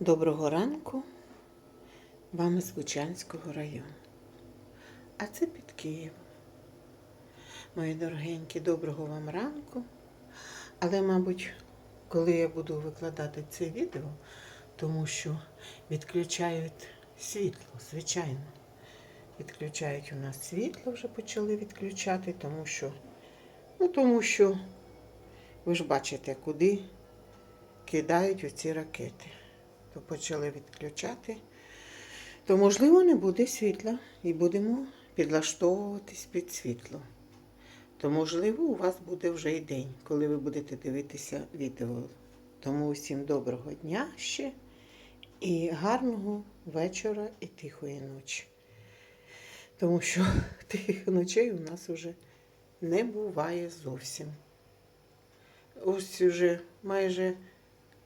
Доброго ранку вам із Бучанського району. А це під Києвом. Мої дорогенькі, доброго вам ранку. Але, мабуть, коли я буду викладати це відео, тому що відключають світло, звичайно. Відключають у нас світло, вже почали відключати, тому що, ну, тому що ви ж бачите, куди кидають оці ракети. Почали відключати, то, можливо, не буде світла і будемо підлаштовуватись під світло. То, можливо, у вас буде вже і день, коли ви будете дивитися відео. Тому усім доброго дня ще і гарного вечора і тихої ночі. Тому що тихих ночей у нас вже не буває зовсім. Ось уже майже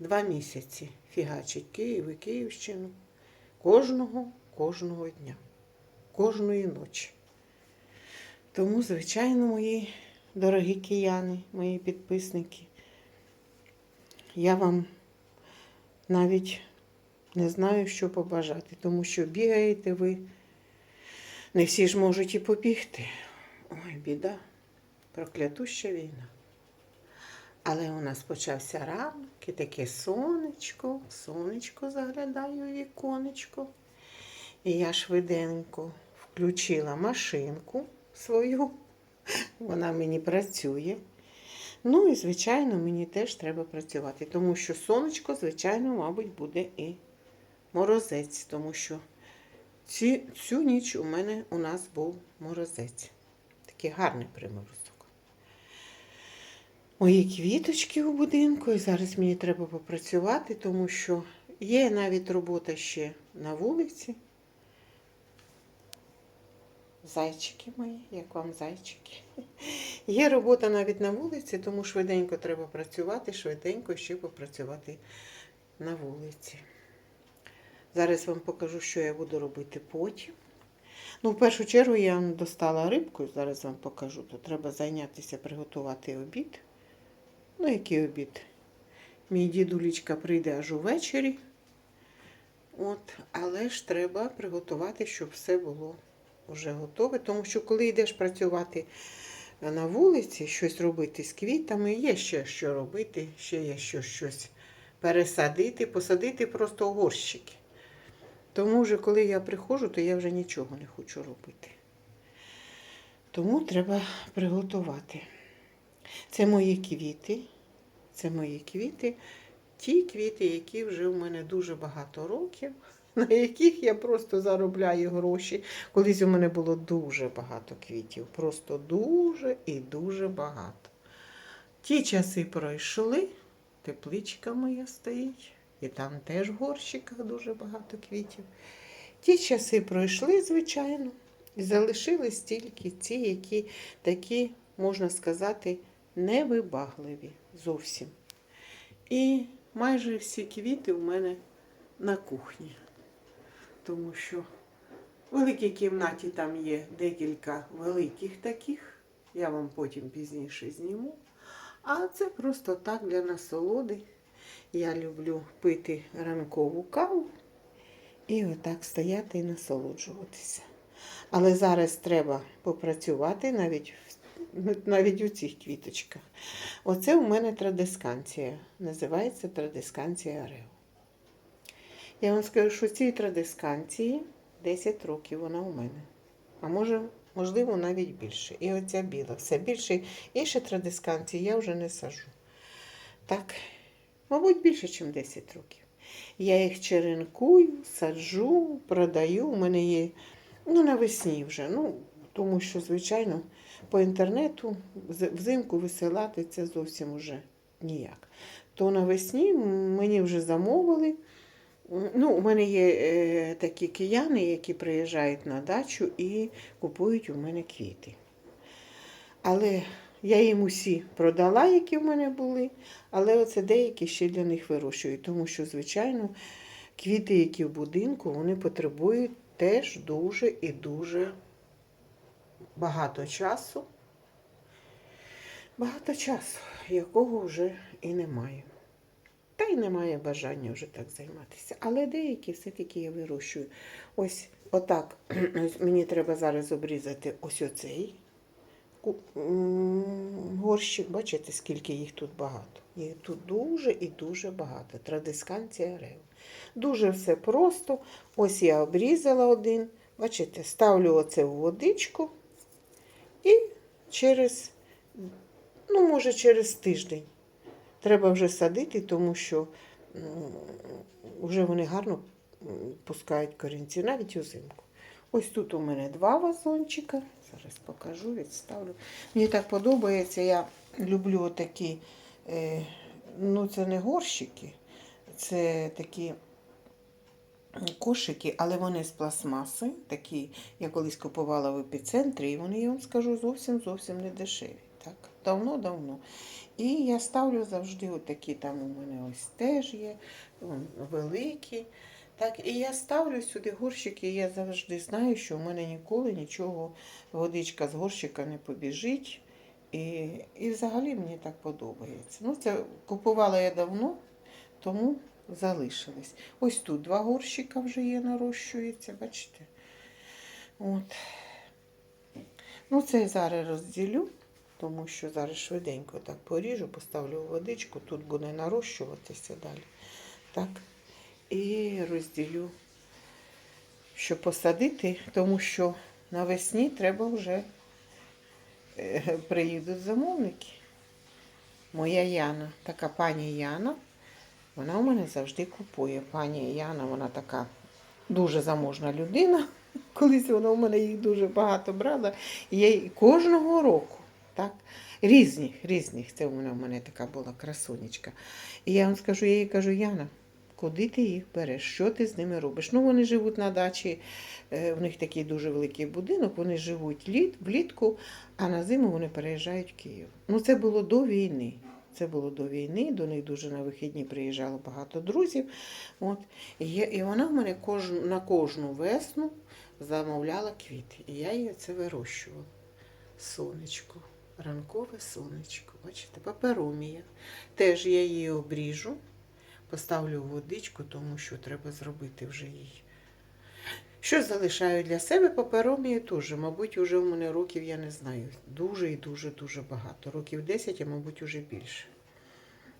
два місяці фігачить Київ і Київщину кожного, кожного дня, кожної ночі. Тому, звичайно, мої дорогі кияни, мої підписники, я вам навіть не знаю, що побажати, тому що бігаєте ви, не всі ж можуть і побігти. Ой, біда, проклятуща війна. Але у нас почався ранок, і таке сонечко, сонечко заглядаю у віконечко. І я швиденько включила машинку свою, вона мені працює. Ну і, звичайно, мені теж треба працювати, тому що сонечко, звичайно, мабуть, буде і морозець, тому що ці, цю ніч у мене у нас був морозець. Такий гарний приморозок мої квіточки у будинку, і зараз мені треба попрацювати, тому що є навіть робота ще на вулиці. Зайчики мої, як вам зайчики. Є робота навіть на вулиці, тому швиденько треба працювати, швиденько ще попрацювати на вулиці. Зараз вам покажу, що я буду робити потім. Ну, в першу чергу я достала рибку, зараз вам покажу. То треба зайнятися, приготувати обід. Ну, який обід? Мій дідулечка прийде аж увечері. От, але ж треба приготувати, щоб все було вже готове. Тому що, коли йдеш працювати на вулиці, щось робити з квітами, є ще що робити, ще є що щось пересадити, посадити просто горщики. Тому вже, коли я приходжу, то я вже нічого не хочу робити. Тому треба приготувати. Це мої квіти. Це мої квіти. Ті квіти, які вже в мене дуже багато років, на яких я просто заробляю гроші. Колись у мене було дуже багато квітів. Просто дуже і дуже багато. Ті часи пройшли, тепличка моя стоїть, і там теж в горщиках дуже багато квітів. Ті часи пройшли, звичайно, і залишились тільки ті, які такі, можна сказати, невибагливі зовсім. І майже всі квіти у мене на кухні. Тому що в великій кімнаті там є декілька великих таких, я вам потім пізніше зніму. А це просто так для насолоди. Я люблю пити ранкову каву і отак стояти і насолоджуватися. Але зараз треба попрацювати навіть навіть у цих квіточках. Оце у мене традисканція. Називається традисканція Арео. Я вам скажу, що цій традисканції 10 років вона у мене. А може, можливо, навіть більше. І оця біла. Все більше інші традисканції я вже не сажу. Так, мабуть, більше, ніж 10 років. Я їх черенкую, саджу, продаю. У мене є ну, навесні вже. Ну, тому що, звичайно, по інтернету взимку висилати це зовсім уже ніяк. То навесні мені вже замовили. Ну, У мене є е, такі кияни, які приїжджають на дачу і купують у мене квіти. Але я їм усі продала, які в мене були, але оце деякі ще для них вирощую, тому що, звичайно, квіти, які в будинку, вони потребують теж дуже і дуже багато часу. Багато часу, якого вже і немає. та й немає бажання вже так займатися. Але деякі все-таки я вирощую. Ось отак. Мені треба зараз обрізати ось оцей горщик. Бачите, скільки їх тут багато. Їх тут дуже і дуже багато. Традисканція рев. Дуже все просто. Ось я обрізала один. Бачите, ставлю оце в водичку і через, ну, може, через тиждень треба вже садити, тому що вже вони гарно пускають корінці, навіть узимку. Ось тут у мене два вазончика. Зараз покажу, відставлю. Мені так подобається. Я люблю такі, е, ну це не горщики, це такі кошики, але вони з пластмаси. Такі я колись купувала в епіцентрі, і вони, я вам скажу, зовсім зовсім не дешеві. Так, давно-давно. І я ставлю завжди отакі, там у мене ось теж є, великі. Так, і я ставлю сюди горщики, і я завжди знаю, що у мене ніколи нічого, водичка з горщика не побіжить. І, і взагалі мені так подобається. Ну, це купувала я давно, тому залишились. Ось тут два горщика вже є, нарощується, бачите? От. Ну, це я зараз розділю, тому що зараз швиденько так поріжу, поставлю водичку, тут буде нарощуватися далі. Так. І розділю, щоб посадити, тому що навесні треба вже е, приїдуть замовники. Моя Яна, така пані Яна, вона у мене завжди купує. Пані Яна, вона така дуже заможна людина. Колись вона у мене їх дуже багато брала. Я їй кожного року, так, різних, різних. Це вона у мене така була красунечка. І я вам скажу, я їй кажу, Яна, куди ти їх береш? Що ти з ними робиш? Ну, вони живуть на дачі, е, в них такий дуже великий будинок, вони живуть літ, влітку, а на зиму вони переїжджають в Київ. Ну, це було до війни. Це було до війни, до них дуже на вихідні приїжджало багато друзів. От. І, я, і вона в мене кожну, на кожну весну замовляла квіти. І я її це вирощувала. Сонечко, ранкове сонечко. Бачите, паперомія. Теж я її обріжу, поставлю в водичку, тому що треба зробити вже їй. Що залишаю для себе паперомії теж, мабуть, вже в мене років, я не знаю, дуже і дуже-дуже багато. Років 10, а мабуть, уже більше.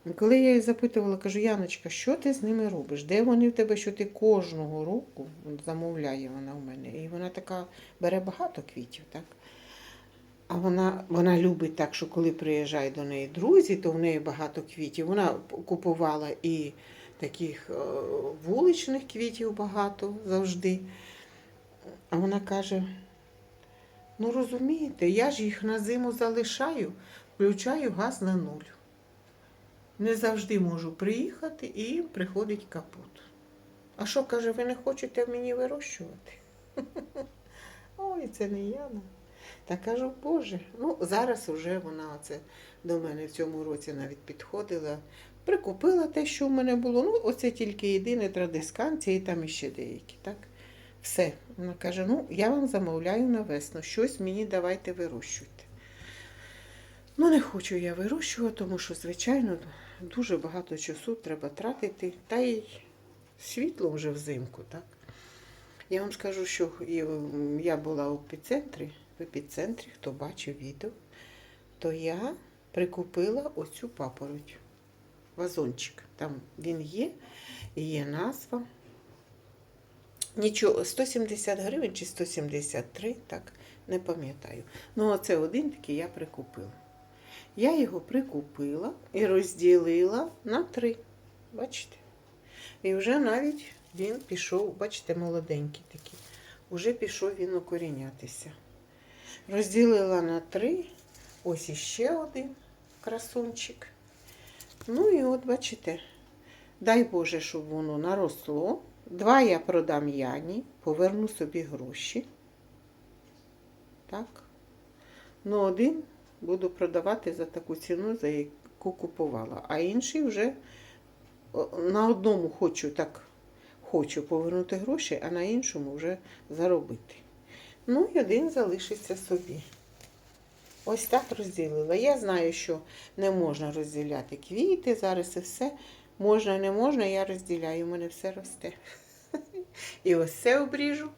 І коли я її запитувала, кажу, Яночка, що ти з ними робиш? Де вони в тебе, що ти кожного року замовляє вона в мене? І вона така бере багато квітів, так? А вона, вона любить так, що коли приїжджають до неї друзі, то в неї багато квітів. Вона купувала і таких е, вуличних квітів багато завжди. А вона каже: ну розумієте, я ж їх на зиму залишаю, включаю газ на нуль. Не завжди можу приїхати і їм приходить капут. А що, каже, ви не хочете мені вирощувати? Ой, це не Яна. Та кажу, Боже, ну зараз вже вона оце до мене в цьому році навіть підходила, прикупила те, що в мене було. Ну, оце тільки єдине традисканція і там іще деякі, так? Все. Вона каже: ну, я вам замовляю на весну, щось мені давайте вирощуйте. Ну, не хочу я вирощувати, тому що, звичайно, дуже багато часу треба тратити, та й світло вже взимку, так? Я вам скажу, що я була в епіцентрі, в епіцентрі, хто бачив відео, то я прикупила оцю папороть, вазончик. Там він є, є назва. Нічого, 170 гривень чи 173, так, не пам'ятаю. Ну, оце один такий я прикупила. Я його прикупила і розділила на три. Бачите? І вже навіть він пішов, бачите, молоденький такий. Уже пішов він укорінятися. Розділила на три. Ось іще один красунчик. Ну і от, бачите, дай Боже, щоб воно наросло. Два я продам Яні, поверну собі гроші. Так. Ну, один буду продавати за таку ціну, за яку купувала. А інший вже на одному хочу так хочу повернути гроші, а на іншому вже заробити. Ну і один залишиться собі. Ось так розділила. Я знаю, що не можна розділяти квіти, зараз і все. Можна, не можна, я розділяю, у мене все росте. І ось це обріжу,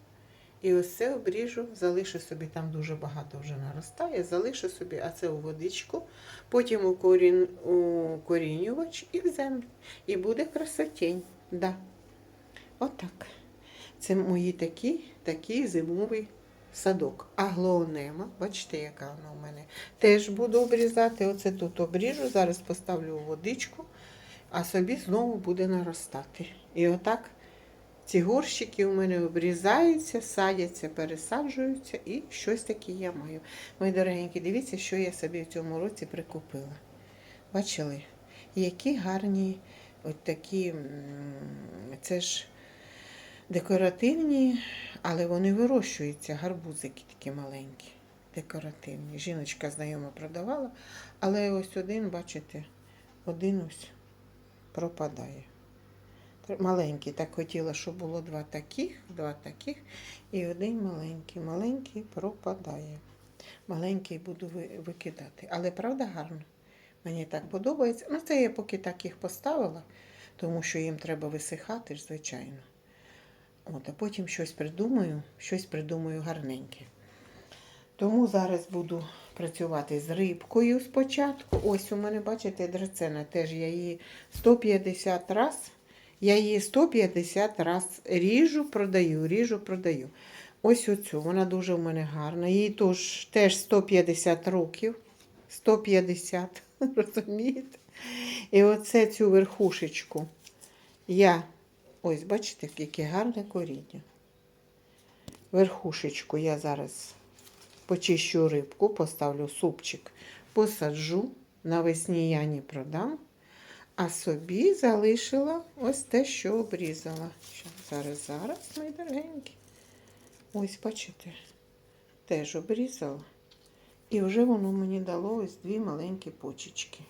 і ось обріжу, залишу собі, там дуже багато вже наростає, залишу собі, а це у водичку, потім у, корін, у корінювач і в землю. І буде красотень. Да. Отак. Це мої такі, такий зимовий садок. А глоонема, бачите, яка вона у мене. Теж буду обрізати. Оце тут обріжу, зараз поставлю у водичку, а собі знову буде наростати. І отак ці горщики у мене обрізаються, садяться, пересаджуються і щось таке я маю. Мої дорогенькі, дивіться, що я собі в цьому році прикупила. Бачили? Які гарні от такі, це ж декоративні, але вони вирощуються, гарбузики такі маленькі, декоративні. Жіночка знайома продавала, але ось один, бачите, один ось пропадає. Маленький, так хотіла, щоб було два таких, два таких, і один маленький. Маленький пропадає. Маленький буду викидати. Але правда гарно. Мені так подобається. Ну, це я поки так їх поставила, тому що їм треба висихати звичайно. От, а потім щось придумаю, щось придумаю гарненьке. Тому зараз буду працювати з рибкою спочатку. Ось у мене, бачите, драцена теж я її 150 раз. Я її 150 раз ріжу, продаю, ріжу, продаю. Ось оцю, вона дуже в мене гарна. Їй тож, теж 150 років. 150, розумієте? І оце цю верхушечку я, ось, бачите, яке гарне коріння. Верхушечку я зараз почищу рибку, поставлю супчик, посаджу, навесні я не продам. А собі залишила ось те, що обрізала. Зараз, зараз, мої дорогенькі. Ось, бачите, теж обрізала. І вже воно мені дало ось дві маленькі почечки.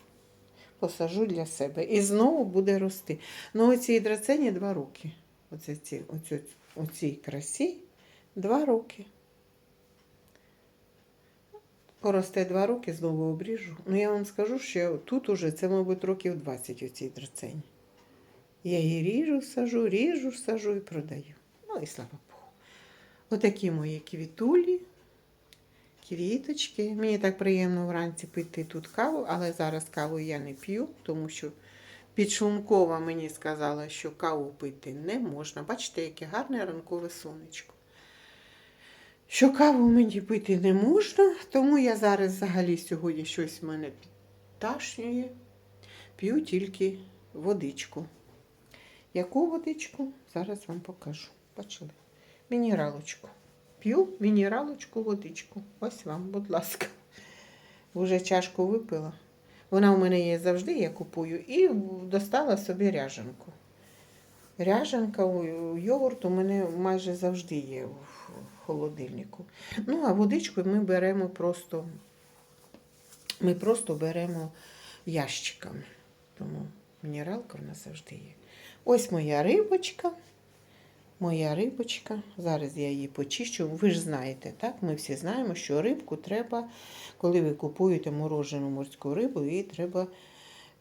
Посажу для себе. І знову буде рости. Ну, оцій драцені два роки. Оце ці, оцю, оцій красі два роки. Поросте два роки, знову обріжу. Ну, я вам скажу, що тут уже це, мабуть, років 20 оцій драцені. Я її ріжу, сажу, ріжу, сажу і продаю. Ну і слава Богу. Отакі мої квітулі, квіточки. Мені так приємно вранці пити тут каву, але зараз каву я не п'ю, тому що підшлункова мені сказала, що каву пити не можна. Бачите, яке гарне ранкове сонечко. Що каву мені пити не можна, тому я зараз взагалі сьогодні щось в мене підташнює. П'ю тільки водичку. Яку водичку? Зараз вам покажу. Бачили? Мінералочку. П'ю мінералочку водичку. Ось вам, будь ласка. Вже чашку випила. Вона у мене є завжди, я купую, і достала собі ряженку. Ряженка йогурт у мене майже завжди є холодильнику. Ну, а водичку ми беремо просто, ми просто беремо ящиками. Тому мінералка в нас завжди є. Ось моя рибочка. Моя рибочка. Зараз я її почищу. Ви ж знаєте, так? Ми всі знаємо, що рибку треба, коли ви купуєте морожену морську рибу, її треба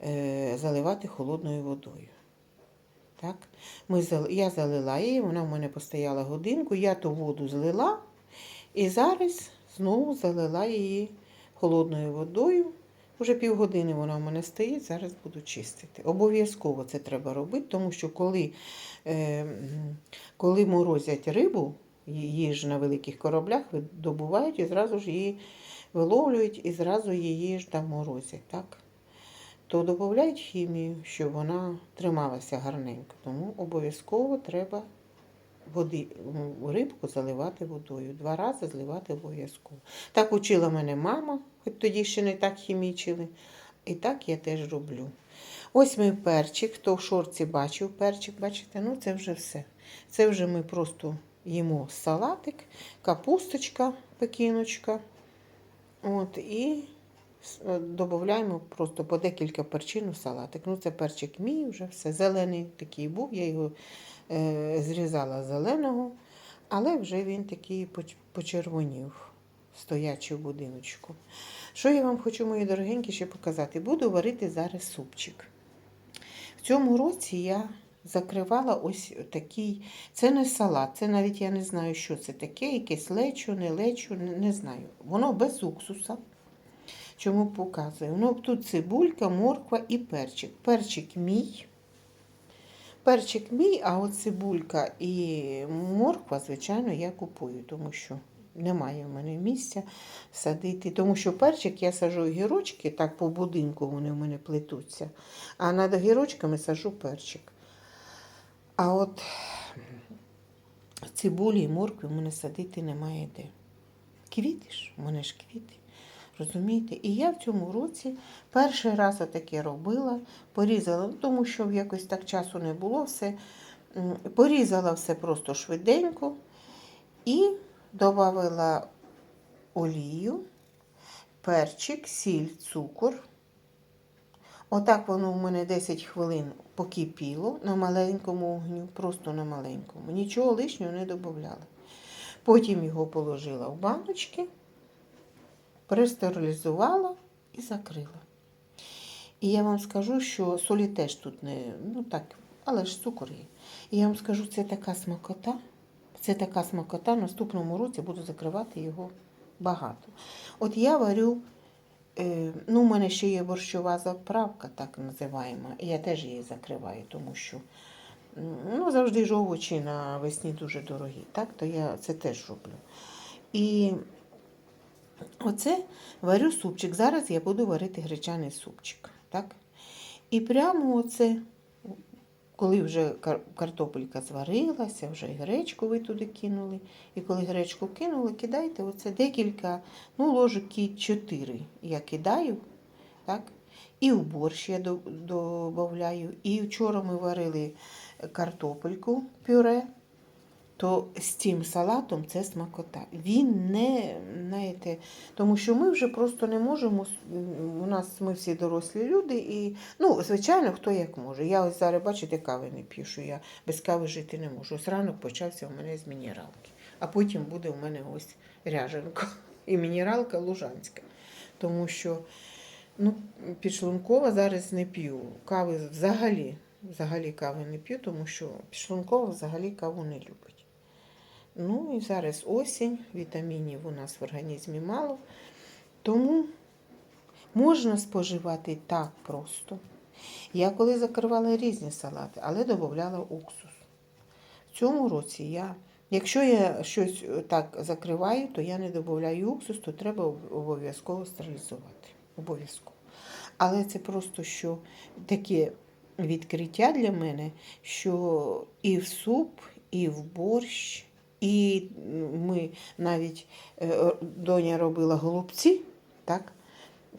е, заливати холодною водою. Так? Ми, я залила її, вона в мене постояла годинку, я ту воду злила і зараз знову залила її холодною водою. Уже півгодини вона в мене стоїть, зараз буду чистити. Обов'язково це треба робити, тому що коли, е, коли морозять рибу, її ж на великих кораблях добувають і зразу ж її виловлюють і зразу її ж там морозять. Так? То додають хімію, щоб вона трималася гарненько. Тому обов'язково треба води, рибку заливати водою. Два рази зливати обов'язково. Так учила мене мама, хоч тоді ще не так хімічили. І так я теж роблю. Ось мій перчик, хто в шорці бачив перчик, бачите, ну це вже все. Це вже ми просто їмо салатик, капусточка, пекіночка. От, і додаємо просто по декілька перчин у салатик. Ну, це перчик мій вже все. Зелений такий був, я його е, зрізала зеленого, але вже він такий почервонів, стоячи в будиночку. Що я вам хочу, мої дорогенькі, ще показати? Буду варити зараз супчик. В цьому році я закривала ось такий. Це не салат, це навіть я не знаю, що це таке, якесь лечо, не лечо, не знаю. Воно без уксуса. Чому показую? Ну, тут цибулька, морква і перчик. Перчик мій. Перчик мій, а от цибулька і морква, звичайно, я купую, тому що немає в мене місця садити. Тому що перчик я сажу гірочки, так по будинку вони в мене плетуться. А над гірочками сажу перчик. А от цибулі і моркви в мене садити немає де. Квіти ж, в мене ж квіти. Розумієте? І я в цьому році перший раз таке робила, порізала, ну, тому що якось так часу не було все. Порізала все просто швиденько і додала олію, перчик, сіль, цукор. Отак воно в мене 10 хвилин покипіло на маленькому огню, просто на маленькому. Нічого лишнього не додавала. Потім його положила в баночки, пристерилізувала і закрила. І я вам скажу, що солі теж тут не, ну так, але ж цукор є. І я вам скажу, це така смакота. Це така смакота. В наступному році буду закривати його багато. От я варю, е, ну, у мене ще є борщова заправка, так називаємо. І я теж її закриваю, тому що ну, завжди ж овочі на весні дуже дорогі. Так, то я це теж роблю. І оце варю супчик. Зараз я буду варити гречаний супчик. Так? І прямо оце, коли вже картопелька зварилася, вже і гречку ви туди кинули. І коли гречку кинули, кидайте оце декілька, ну, ложки 4 я кидаю. Так? І в борщ я додаю. І вчора ми варили картопельку пюре то з цим салатом це смакота. Він не, знаєте, тому що ми вже просто не можемо. У нас ми всі дорослі люди, і ну, звичайно, хто як може. Я ось зараз, бачите, кави не п'ю, що я без кави жити не можу. Ось ранок почався у мене з мінералки, а потім буде у мене ось ряженка і мінералка лужанська. Тому що ну, підшлункова зараз не п'ю. Кави взагалі, взагалі кави не п'ю, тому що підшлункова взагалі каву не любить. Ну і зараз осінь, вітамінів у нас в організмі мало. Тому можна споживати так просто. Я коли закривала різні салати, але додавала уксус. В цьому році я, якщо я щось так закриваю, то я не додаю уксус, то треба обов'язково стерилізувати. Обов'язково. Але це просто що таке відкриття для мене, що і в суп, і в борщ. І ми навіть е, доня робила голубці, так?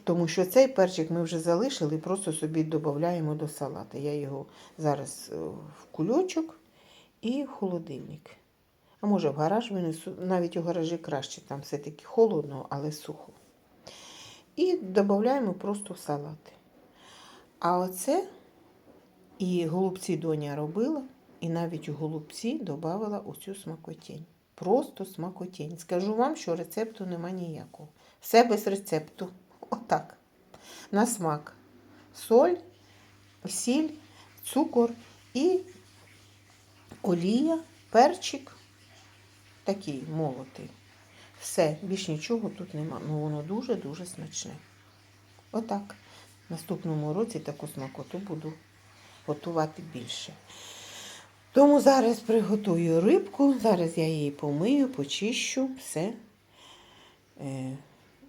тому що цей перчик ми вже залишили, просто собі додаємо до салата. Я його зараз е, в кульочок і в холодильник. А може в гараж винесу, навіть у гаражі краще, там все-таки холодно, але сухо. І додаємо просто в салати. А оце і голубці доня робила. І навіть у голубці додавала оцю смакотінь. Просто смакотінь. Скажу вам, що рецепту нема ніякого. Все без рецепту. Отак. На смак. Соль, сіль, цукор і олія, перчик. Такий молотий. Все, більш нічого тут нема. Ну воно дуже-дуже смачне. Отак. В наступному році таку смакоту буду готувати більше. Тому зараз приготую рибку, зараз я її помию, почищу, все. Е,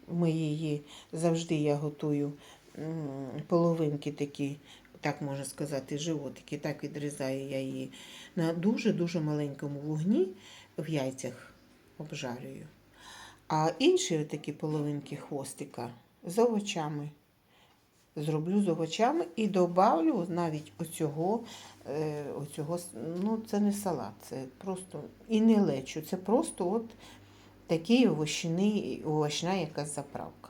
Ми її завжди я готую половинки такі, так можна сказати, животики, так відрізаю я її на дуже-дуже маленькому вогні в яйцях обжарюю. А інші такі половинки хвостика з овочами зроблю з овочами і добавлю навіть оцього, е, оцього, ну це не салат, це просто і не лечу, це просто от такий овощний, овочна якась заправка.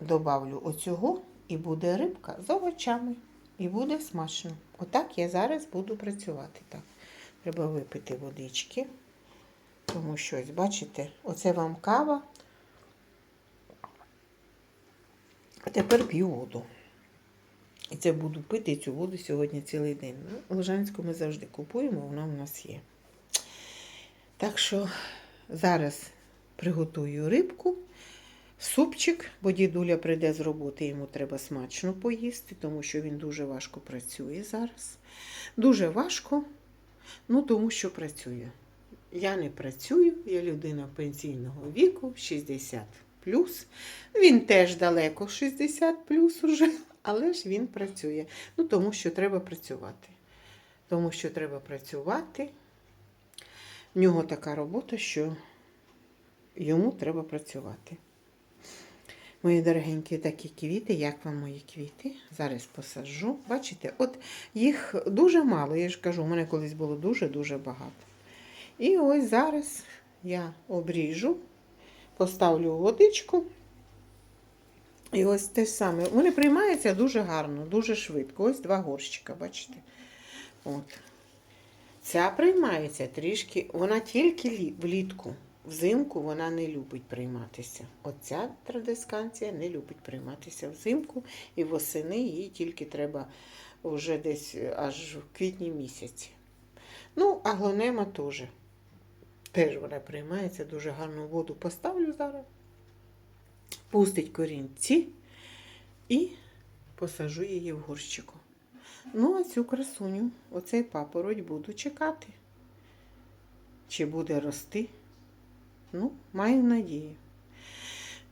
Добавлю оцього і буде рибка з овочами. І буде смачно. Отак я зараз буду працювати. Так, Треба випити водички. Тому що, ось, бачите, оце вам кава. А тепер п'ю воду. І це буду пити цю воду сьогодні цілий день. Ну, Лужанську ми завжди купуємо, вона у нас є. Так що зараз приготую рибку, супчик, бо дідуля прийде з роботи, йому треба смачно поїсти, тому що він дуже важко працює зараз. Дуже важко, ну тому що працює. Я не працюю, я людина пенсійного віку, 60 плюс. Він теж далеко 60 плюс уже, але ж він працює. Ну, тому що треба працювати. Тому що треба працювати. В нього така робота, що йому треба працювати. Мої дорогенькі такі квіти, як вам мої квіти? Зараз посаджу. Бачите, от їх дуже мало, я ж кажу, у мене колись було дуже-дуже багато. І ось зараз я обріжу, поставлю водичку. І ось те саме. Вони приймаються дуже гарно, дуже швидко. Ось два горщика, бачите? От. Ця приймається трішки, вона тільки влітку. Взимку вона не любить прийматися. Оця традисканція не любить прийматися взимку і восени їй тільки треба вже десь аж в квітні місяці. Ну, аглонема теж. Теж вона приймається, дуже гарну воду поставлю зараз. Пустить корінці і посажу її в горщику. Ну, а цю красуню, оцей папороть буду чекати. Чи буде рости? Ну, маю надію.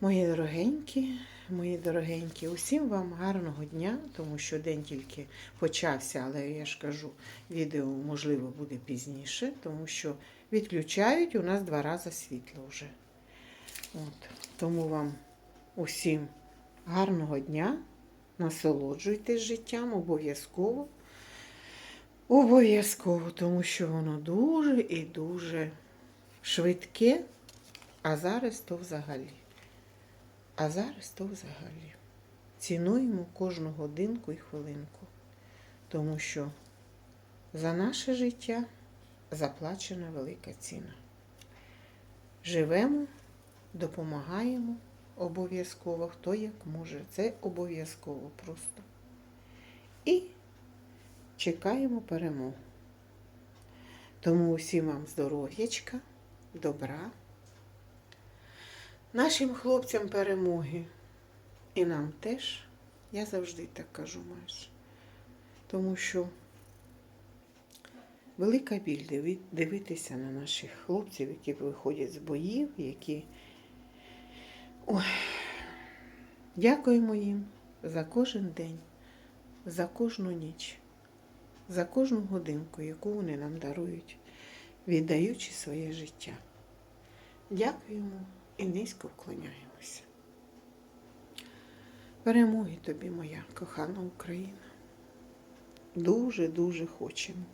Мої дорогенькі, мої дорогенькі, усім вам гарного дня, тому що день тільки почався, але я ж кажу, відео можливо буде пізніше, тому що відключають у нас два рази світло вже. От. Тому вам усім гарного дня, насолоджуйтесь життям обов'язково. Обов'язково, тому що воно дуже і дуже швидке, а зараз то взагалі. А зараз то взагалі. Цінуємо кожну годинку і хвилинку, тому що за наше життя заплачена велика ціна. Живемо, допомагаємо обов'язково, хто як може. Це обов'язково просто. І чекаємо перемог. Тому усім вам здоров'ячка, добра, нашим хлопцям перемоги. І нам теж, я завжди так кажу майже. Тому що велика біль дивитися на наших хлопців, які виходять з боїв, які. Ой. Дякуємо їм за кожен день, за кожну ніч, за кожну годинку, яку вони нам дарують, віддаючи своє життя. Дякуємо і низько вклоняємося. Перемоги тобі, моя кохана Україна. Дуже-дуже хочемо.